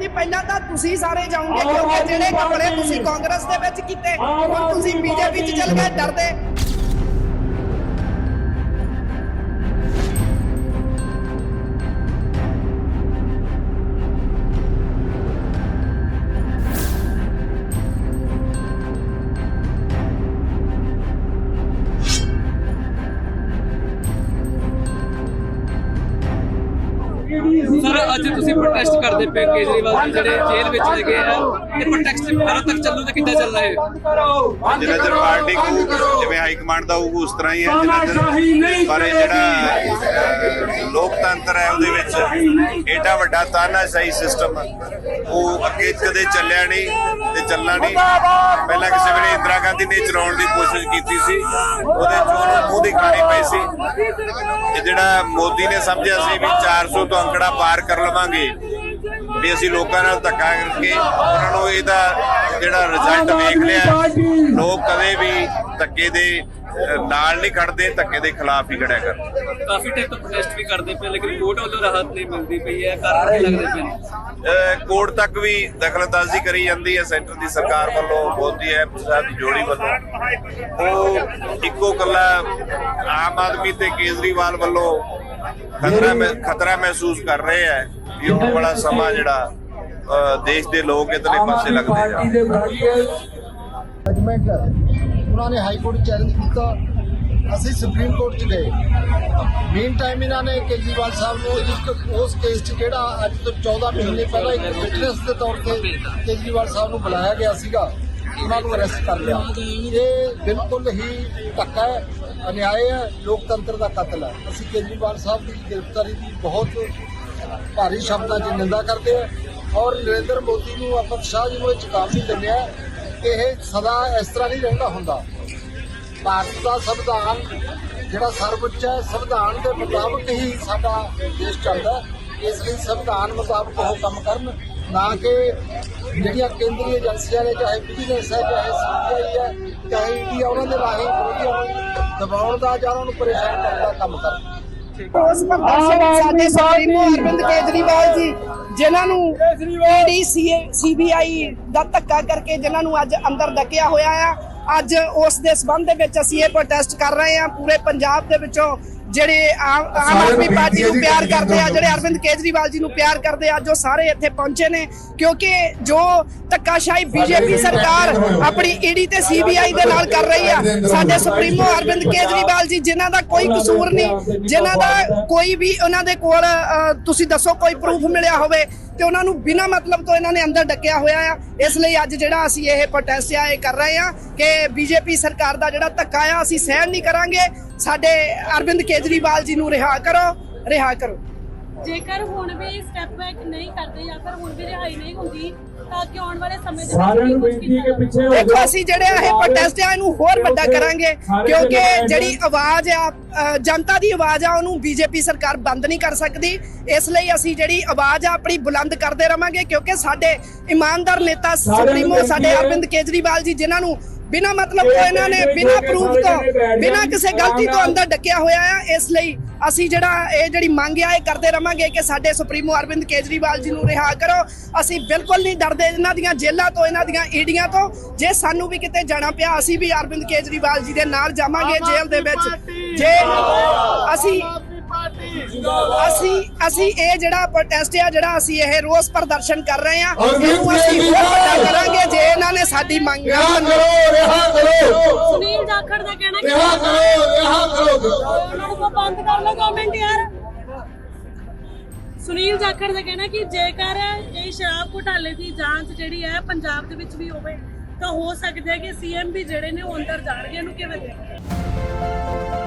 ਜੀ ਪਹਿਲਾਂ ਤਾਂ ਤੁਸੀਂ ਸਾਰੇ ਜਾਓਗੇ ਕਿਉਂਕਿ ਜਿਹੜੇ ਕੱਪੜੇ ਤੁਸੀਂ ਕਾਂਗਰਸ ਦੇ ਵਿੱਚ ਕੀਤੇ ਹੁਣ ਤੁਸੀਂ ਬੀਜੇਪੀ 'ਚ ਚਲ ਗਏ ਡਰਦੇ। ਸਰ ਅੱਜ ਤੁਸੀਂ ਪ੍ਰੋਟੈਸਟ ਕਰਦੇ ਪਏ ਕੇਜਰੀਵਾਲ ਜੀ ਜਿਹੜੇ ਜੇਲ੍ਹ ਵਿੱਚ ਹੈਗੇ ਆ। ਇਹ ਪ੍ਰੋਟੈਸਟ ਕਦੋਂ ਤੱਕ ਚੱਲੂ ਤੇ ਕਿੱਦਾਂ ਚੱਲਣਾ ਹੈ ਜਿੰਨਾ ਚਿਰ ਪਾਰਟੀ ਹਾਈ ਕਮਾਂਡ ਦਾ ਹੋਊ ਉਸ ਤਰ੍ਹਾਂ ਹੀ ਹੈ ਜਿੰਨਾ ਚਿਰ ਪਰ ਇਹ ਜਿਹੜਾ ਲੋਕਤੰਤਰ ਹੈ ਉਹਦੇ ਵਿੱਚ ਏਡਾ ਵੱਡਾ ਤਾਨਾਸ਼ਾਹੀ ਸਿਸਟਮ ਉਹ ਅੱਗੇ ਕਦੇ ਚੱਲਿਆ ਨਹੀਂ ਤੇ ਚੱਲਣਾ ਨਹੀਂ। ਪਹਿਲਾਂ ਕਿਸੇ ਵੇਲੇ ਇੰਦਰਾ ਗਾਂਧੀ ਨੇ ਚਲਾਉਣ ਦੀ ਕੋਸ਼ਿਸ਼ ਕੀਤੀ ਸੀ। ਉਹਦੇ ਚ ਮੂੰਹ ਦੀ ਖਾਣੀ ਪਈ ਸੀ। ਇਹ ਜਿਹੜਾ ਮੋਦੀ ਨੇ ਸਮਝਿਆ ਸੀ ਵੀ 400 ਤੋਂ ਅੰਕੜਾ ਪਾਰ ਕਰ ਲਵਾਂਗੇ ਵੀ ਅਸੀਂ ਲੋਕਾਂ ਨਾਲ ਧੱਕਾ ਕਰਕੇ ਉਹਨਾਂ ਨੂੰ ਇਹਦਾ ਜਿਹੜਾ ਰਿਜ਼ਲਟ ਵੇਖ ਲਿਆ ਲੋਕ ਕਦੇ ਵੀ ਧੱਕੇ ਦੇ ਨਾਲ ਨਹੀਂ ਖੜਦੇ ਧੱਕੇ ਦੇ ਖਿਲਾਫ ਹੀ ਖੜਿਆ ਕਰ ਕਾਫੀ ਟਾਈਮ ਤੋਂ ਪ੍ਰੋਟੈਸਟ ਵੀ ਕਰਦੇ ਪਏ ਲੇਕਿਨ ਕੋਰਟ ਵੱਲੋਂ ਰਾਹਤ ਨਹੀਂ ਮਿਲਦੀ ਪਈ ਹੈ ਕਾਰਨ ਕੀ ਲੱਗਦੇ ਪਏ ਨੇ? ਕੋਰਟ ਤੱਕ ਵੀ ਦਖਲਅੰਦਾਜ਼ੀ ਕਰੀ ਜਾਂਦੀ ਹੈ ਸੈਂਟਰ ਦੀ ਸਰਕਾਰ ਵੱਲੋਂ ਮੋਦੀ ਐਮ ਸਾਹਿਬ ਦੀ ਜੋੜੀ ਵੱਲੋਂ। ਉਹ ਇੱਕੋ ਕੱਲਾ ਆਮ ਆਦਮੀ ਤੇ ਕੇਜਰੀਵਾਲ ਵੱਲੋਂ ਖਤਰਾ ਖਤਰਾ ਮਹਿਸੂਸ ਕਰ ਰਹੇ ਹੈ ਵੀ ਉਹ ਬੜਾ ਸਮਾਂ ਜਿਹੜਾ ਦੇਸ਼ ਦੇ ਲੋਕ ਇਤਨੇ ਪਾਸੇ ਲੱਗਦੇ ਜਾ ਜਜਮੈਂਟ ਉਹਨਾਂ ਨੇ ਹਾਈ ਕੋਰਟ ਚੈਲੰਜ ਕੀਤਾ। ਅਸੀਂ ਸੁਪਰੀਮ ਕੋਰਟ ਚ ਗਏ। ਮੀਨ ਟਾਈਮ ਇਹਨਾਂ ਨੇ ਕੇਜਰੀਵਾਲ ਸਾਹਿਬ ਨੂੰ ਇੱਕ ਉਸ ਕੇਸ 'ਚ ਜਿਹੜਾ ਅੱਜ ਤੋਂ 14 ਮਹੀਨੇ ਪਹਿਲਾਂ ਇੱਕ ਵਿਟਨੈਸ ਦੇ ਤੌਰ ਤੇ ਕੇਜਰੀਵਾਲ ਸਾਹਿਬ ਨੂੰ ਬੁਲਾਇਆ ਗਿਆ ਸੀਗਾ। ਉਹਨਾਂ ਨੂੰ ਅਰੈਸਟ ਕਰ ਲਿਆ। ਇਹ ਬਿਲਕੁਲ ਹੀ ਧੱਕਾ ਹੈ ਅਨਿਆਏ ਹੈ ਲੋਕਤੰਤਰ ਦਾ ਕਤਲ ਹੈ। ਅਸੀਂ ਕੇਜਰੀਵਾਲ ਸਾਹਿਬ ਦੀ ਗ੍ਰਿਫਤਾਰੀ ਦੀ ਬਹੁਤ ਭਾਰੀ ਸ਼ਬਦਾਂ 'ਚ ਨਿੰਦਾ ਕਰਦੇ ਆ ਔਰ ਨਰਿੰਦਰ ਮੋਦੀ ਨੂੰ ਅਮਰ ਸ਼ਾਹ ਜੀ ਨੂੰ ਇਹ ਚੇਤਾਵਨੀ ਦਿੰਦੇ ਆ ਕਿ ਇਹ ਸਦਾ ਇਸ ਤਰ੍ਹਾਂ ਨਹੀਂ ਰਹਿੰਦਾ ਹੁੰਦਾ। ਭਾਰਤ ਦਾ ਸੰਵਿਧਾਨ ਜਿਹੜਾ ਸਰਵਉੱਚ ਹੈ, ਸੰਵਿਧਾਨ ਦੇ ਮੁਤਾਬਕ ਹੀ ਸਾਡਾ ਦੇਸ਼ ਚੱਲਦਾ ਇਸ ਲਈ ਸੰਵਿਧਾਨ ਮੁਤਾਬਕ ਉਹ ਕੰਮ ਕਰਨ, ਨਾ ਕਿ ਜਿਹੜੀਆਂ ਕੇਂਦਰੀ ਏਜੰਸੀਆਂ ਨੇ, ਚਾਹੇ ਵਿਜੀਲੈਂਸ ਹੈ, ਚਾਹੇ ਸੀਬੀਆਈ ਹੈ, ਚਾਹੇ ਈਡੀ ਉਹਨਾਂ ਦੇ ਰਾਹੀਂ ਵਿਰੋਧੀਆਂ ਨੂੰ ਦਬਾਉਣ ਦਾ ਜਾਂ ਉਹਨਾਂ ਨੂੰ ਪਰੇਸ਼ਾਨ ਕਰਨ ਦਾ ਕੰਮ ਕਰਨ। ਰੋਸ ਪ੍ਰਦਰਸ਼ਨ ਸਾਡੇ ਸੁਪਰੀਮੋ ਅਰਵਿੰਦ ਕੇਜਰੀਵਾਲ ਜੀ ਜਿਨ੍ਹਾਂ ਨੂੰ ਈਡੀ ਸੀਬੀਆਈ ਦਾ ਧੱਕਾ ਕਰਕੇ ਜਿਨ੍ਹਾਂ ਨੂੰ ਅੱਜ ਅੰਦਰ ਡੱਕਿਆ ਹੋਇਆ ਆ ਅੱਜ ਉਸ ਦੇ ਸਬੰਧ ਦੇ ਵਿੱਚ ਅਸੀਂ ਇਹ ਪ੍ਰੋਟੈਸਟ ਕਰ ਰਹੇ ਹਾਂ ਪੂਰੇ ਪੰਜਾਬ ਦੇ ਵਿੱਚੋਂ ਜਿਹੜੇ ਆਮ ਆਮ ਆਦਮੀ ਪਾਰਟੀ ਨੂੰ ਪਿਆਰ ਕਰਦੇ ਆ ਜਿਹੜੇ ਅਰਵਿੰਦ ਕੇਜਰੀਵਾਲ ਜੀ ਨੂੰ ਪਿਆਰ ਕਰਦੇ ਆ ਜੋ ਸਾਰੇ ਇੱਥੇ ਪਹੁੰਚੇ ਨੇ ਕਿਉਂਕਿ ਜੋ ਧੱਕਾਸ਼ਾਹੀ ਬੀਜੇਪੀ ਸਰਕਾਰ ਆਪਣੀ ਈਡੀ ਤੇ ਸੀਬੀਆਈ ਦੇ ਨਾਲ ਕਰ ਰਹੀ ਆ। ਸਾਡੇ ਸੁਪਰੀਮੋ ਅਰਵਿੰਦ ਕੇਜਰੀਵਾਲ ਜੀ ਜਿਨ੍ਹਾਂ ਦਾ ਕੋਈ ਕਸੂਰ ਨਹੀਂ ਜਿਨ੍ਹਾਂ ਦਾ ਕੋਈ ਵੀ ਉਹਨਾਂ ਦੇ ਕੋਲ ਤੁਸੀਂ ਦੱਸੋ ਕੋਈ ਪ੍ਰੂਫ ਮਿਲਿਆ ਹੋਵੇ। ਤੇ ਉਹਨਾਂ ਨੂੰ ਬਿਨਾਂ ਮਤਲਬ ਤੋਂ ਇਹਨਾਂ ਨੇ ਅੰਦਰ ਡੱਕਿਆ ਹੋਇਆ ਆ। ਇਸ ਲਈ ਅੱਜ ਜਿਹੜਾ ਅਸੀਂ ਇਹ ਪ੍ਰੋਟੈਸਟ ਆ, ਇਹ ਕਰ ਰਹੇ ਆ ਕਿ ਬੀਜੇਪੀ ਸਰਕਾਰ ਦਾ ਜਿਹੜਾ ਧੱਕਾ ਆ, ਅਸੀਂ ਸਹਿਣ ਨਹੀਂ ਕਰਾਂਗੇ। ਸਾਡੇ ਅਰਵਿੰਦ ਕੇਜਰੀਵਾਲ ਜੀ ਨੂੰ ਰਿਹਾ ਕਰੋ ਰਿਹਾ ਕਰੋ। ਜੇਕਰ ਹੁਣ ਵੀ ਸਟੈਪ ਬੈਕ ਨਹੀਂ ਕਰਦੇ ਜਾਂ ਫਿਰ ਹੁਣ ਵੀ ਰਿਹਾਈ ਨਹੀਂ ਹੁੰਦੀ ਤਾਂ ਕਿ ਆਉਣ ਵਾਲੇ ਸਮੇਂ ਦੇ ਵਿੱਚ ਸਾਰਿਆਂ ਨੂੰ ਬੇਨਤੀ ਹੈ ਕਿ ਪਿੱਛੇ ਹੋ ਦੇਖੋ ਜਾਓ। ਅਸੀਂ ਜਿਹੜੇ ਇਹ ਪ੍ਰੋਟੈਸਟ ਆ ਇਹਨੂੰ ਹੋਰ ਵੱਡਾ ਕਰਾਂਗੇ ਕਿਉਂਕਿ ਜਿਹੜੀ ਆਵਾਜ਼ ਆ ਜਨਤਾ ਦੀ ਆਵਾਜ਼ ਆ ਉਹਨੂੰ ਬੀਜੇਪੀ ਸਰਕਾਰ ਬੰਦ ਨਹੀਂ ਕਰ ਸਕਦੀ। ਇਸ ਲਈ ਅਸੀਂ ਜਿਹੜੀ ਆਵਾਜ਼ ਆ ਆਪਣੀ ਬੁਲੰਦ ਕਰਦੇ ਰਵਾਂਗੇ ਕਿਉਂਕਿ ਸਾਡੇ ਇਮਾਨਦਾਰ ਨੇਤਾ ਸੁਪਰੀਮੋ ਸਾਡੇ ਅਰਵਿੰਦ ਕੇਜਰੀਵਾਲ ਜੀ ਜਿਨ੍ਹਾਂ ਨੂੰ ਬਿਨਾਂ ਮਤਲਬ ਤੋਂ ਇਹਨਾਂ ਨੇ ਬਿਨਾਂ ਪ੍ਰੂਫ ਤੋਂ ਬਿਨਾਂ ਕਿਸੇ ਗਲਤੀ ਤੋਂ ਅੰਦਰ ਡੱਕਿਆ ਹੋਇਆ ਆ ਇਸ ਲਈ ਅਸੀਂ ਜਿਹੜਾ ਇਹ ਜਿਹੜੀ ਮੰਗ ਆ ਇਹ ਕਰਦੇ ਰਵਾਂਗੇ ਕਿ ਸਾਡੇ ਸੁਪਰੀਮੋ ਅਰਵਿੰਦ ਕੇਜਰੀਵਾਲ ਜੀ ਨੂੰ ਰਿਹਾ ਕਰੋ। ਅਸੀਂ ਬਿਲਕੁਲ ਨਹੀਂ ਡਰਦੇ ਇਹਨਾਂ ਦੀਆਂ ਜੇਲ੍ਹਾਂ ਤੋਂ ਇਹਨਾਂ ਦੀਆਂ ਈਡੀਆਂ ਤੋਂ। ਜੇ ਸਾਨੂੰ ਵੀ ਕਿਤੇ ਜਾਣਾ ਪਿਆ ਅਸੀਂ ਵੀ ਅਰਵਿੰਦ ਕੇਜਰੀਵਾਲ ਜੀ ਦੇ ਨਾਲ ਜਾਵਾਂਗੇ ਜੇਲ੍ਹ ਦੇ ਵਿੱਚ। ਜੇ ਅਸੀਂ ਅਸੀਂ ਅਸੀਂ ਇਹ ਜਿਹੜਾ ਪ੍ਰੋਟੈਸਟ ਆ ਜਿਹੜਾ ਅਸੀਂ ਇਹ ਰੋਸ ਪ੍ਰਦਰਸ਼ਨ ਕਰ ਰਹੇ ਆ ਇਹਨੂੰ ਅਸੀਂ ਹੋਰ ਵੱਡਾ ਕਰਾਂਗੇ ਜੇ ਇਹਨਾਂ ਨੇ ਸਾਡੀ ਮੰਗ ਨਾ ਮੰਨੀ। ਰਿਹਾ ਕਰੋ। ਸੁਨੀਲ ਜਾਖੜ ਦਾ ਕਹਿਣਾ ਕਿ ਰਿਹਾ ਕਰੋ ਰਿਹਾ ਕਰੋ। ਉਹਨਾਂ ਨੂੰ ਬੰਦ ਕਰ ਲਓ ਗਵਰਨਮੈਂਟ ਯਾਰ। ਸੁਨੀਲ ਜਾਖੜ ਦਾ ਕਹਿਣਾ ਕਿ ਜੇਕਰ ਇਹ ਸ਼ਰਾਬ ਘੁਟਾਲੇ ਦੀ ਜਾਂਚ ਜਿਹੜੀ ਹੈ ਪੰਜਾਬ ਦੇ ਵਿੱਚ ਵੀ ਹੋਵੇ ਤਾਂ ਹੋ ਸਕਦਾ ਹੈ ਕਿ ਸੀਐਮ ਵੀ ਜਿਹੜੇ ਨੇ ਉਹ ਅੰਦਰ ਜਾਣਗੇ ਇਹਨੂੰ ਕਿਵੇਂ ਦੇਖਦੇ